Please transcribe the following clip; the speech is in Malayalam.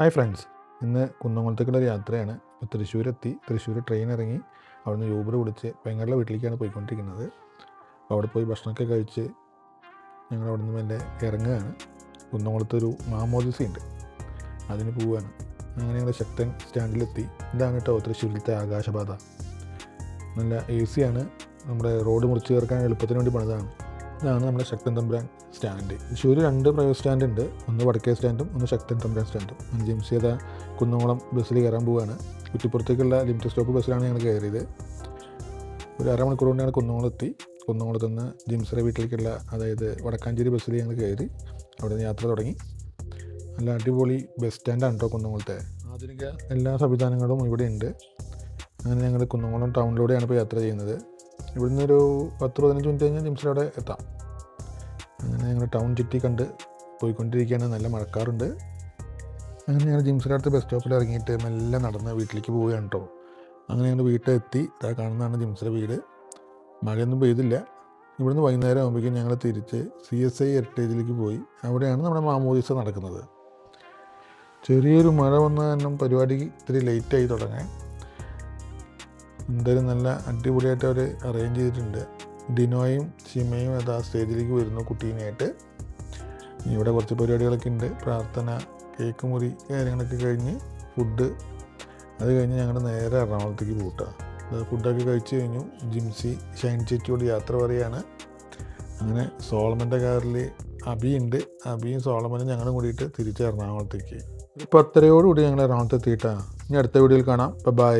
ഹായ് ഫ്രണ്ട്സ് ഇന്ന് കുന്നംകുളത്തേക്കുള്ള ഒരു യാത്രയാണ്. ഇപ്പോൾ തൃശ്ശൂരെത്തി. തൃശ്ശൂർ ട്രെയിൻ ഇറങ്ങി. അവിടുന്ന് യൂബർ വിളിച്ച് പെങ്ങളുടെ വീട്ടിലേക്കാണ് പോയിക്കൊണ്ടിരിക്കുന്നത്. അപ്പോൾ അവിടെ പോയി ഭക്ഷണമൊക്കെ കഴിച്ച് ഞങ്ങൾ അവിടുന്ന് എന്റെ ഇറങ്ങുകയാണ്. കുന്നംകുളത്തൊരു മാമോദിസയുണ്ട്. അതിന് പോവുകയാണ്. അങ്ങനെ ഞങ്ങൾ ശക്തൻ സ്റ്റാൻഡിലെത്തി. ഇതാണ് കേട്ടോ തൃശ്ശൂരിലത്തെ ആകാശപാത. നല്ല എ സിയാണ് നമ്മുടെ റോഡ് മുറിച്ച് ചേർക്കാൻ എളുപ്പത്തിന് വേണ്ടി പണിതാണ്. ഇതാണ് നമ്മുടെ ശക്തൻ തമ്പുരാൻ സ്റ്റാൻഡ്. തൃശ്ശൂർ രണ്ട് പ്രൈവറ്റ് സ്റ്റാൻഡ് ഉണ്ട് ഒന്ന് വടക്കേ സ്റ്റാൻഡും ഒന്ന് ശക്തൻ തമ്പുരാൻ സ്റ്റാൻഡും. ഞാൻ ജിംസിയത കുന്നംകുളം ബസ്സിൽ കയറാൻ പോവുകയാണ് കുറ്റിപ്പുറത്തേക്കുള്ള ലിമിറ്റഡ് സ്റ്റോപ്പ് ബസ്സിലാണ് ഞങ്ങൾ കയറിയത്. ഒരു അരമണിക്കൂർ കൊണ്ട് ഞങ്ങൾ കുന്നംകുളം എത്തി. കുന്നംകുളത്ത് നിന്ന് ജിംസിയുടെ വീട്ടിലേക്കുള്ള അതായത് വടക്കാഞ്ചേരി ബസ്സിൽ ഞങ്ങൾ കയറി അവിടെ നിന്ന് യാത്ര തുടങ്ങി. നല്ല അടിപൊളി ബസ് സ്റ്റാൻഡാണ് കേട്ടോ കുന്നംകുളത്തെ. ആധുനിക എല്ലാ സംവിധാനങ്ങളും ഇവിടെ ഉണ്ട്. അങ്ങനെ ഞങ്ങൾ കുന്നംകുളം ടൗണിലൂടെയാണ് ഇപ്പോൾ യാത്ര ചെയ്യുന്നത്. ഇവിടുന്ന് ഒരു പത്ത് പതിനഞ്ച് മിനിറ്റ് കഴിഞ്ഞാൽ ജിംസിലവിടെ എത്താം. അങ്ങനെ ഞങ്ങൾ ടൗൺ ചുറ്റി കണ്ട് പോയിക്കൊണ്ടിരിക്കുകയാണ്. നല്ല മഴക്കാറുണ്ട്. അങ്ങനെ ഞങ്ങൾ ജിംസിന്റെ അടുത്ത് ബസ് സ്റ്റോപ്പിൽ ഇറങ്ങിയിട്ട് മെല്ലെ നടന്ന് വീട്ടിലേക്ക് പോവുകയാണ് കേട്ടോ അങ്ങനെ ഞങ്ങൾ വീട്ടിലെത്തി താ കാണുന്നതാണ് ജിംസിന്റെ വീട്. മഴയൊന്നും പെയ്തില്ല. ഇവിടുന്ന് വൈകുന്നേരം ആകുമ്പോഴേക്കും ഞങ്ങൾ തിരിച്ച് സി എസ് ഐ ഹെറിറ്റേജിലേക്ക് പോയി. അവിടെയാണ് നമ്മുടെ മാമോദിസ നടക്കുന്നത്. ചെറിയൊരു മഴ വന്ന കാരണം പരിപാടി ഇത്തിരി ലേറ്റായി തുടങ്ങാൻ. എന്തായാലും നല്ല അടിപൊളിയായിട്ട് അവർ അറേഞ്ച് ചെയ്തിട്ടുണ്ട്. ഡിനോയും ഷിമയും അത് ആ സ്റ്റേജിലേക്ക് വരുന്നു കുട്ടീനെയായിട്ട്. ഇവിടെ കുറച്ച് പരിപാടികളൊക്കെ ഉണ്ട്. പ്രാർത്ഥന കേക്ക് മുറി കാര്യങ്ങളൊക്കെ കഴിഞ്ഞ് ഫുഡ് അത് കഴിഞ്ഞ് ഞങ്ങൾ നേരെ എറണാകുളത്തേക്ക് പോട്ടാ ഫുഡൊക്കെ കഴിച്ച് കഴിഞ്ഞു. ജിംസി ഷൈൻ ചേച്ചിയോട് യാത്ര പറയുകയാണ് അങ്ങനെ സോളമന്റെ കാറിൽ അബി ഉണ്ട്. അബിയും സോളമനും ഞങ്ങളും കൂടിയിട്ട് തിരിച്ച് എറണാകുളത്തേക്ക്. ഒരു പത്തരയോടുകൂടി ഞങ്ങൾ എറണാകുളത്ത് എത്തിയിട്ടാണ് ഇനി അടുത്ത വീഡിയോയിൽ കാണാം. ബൈ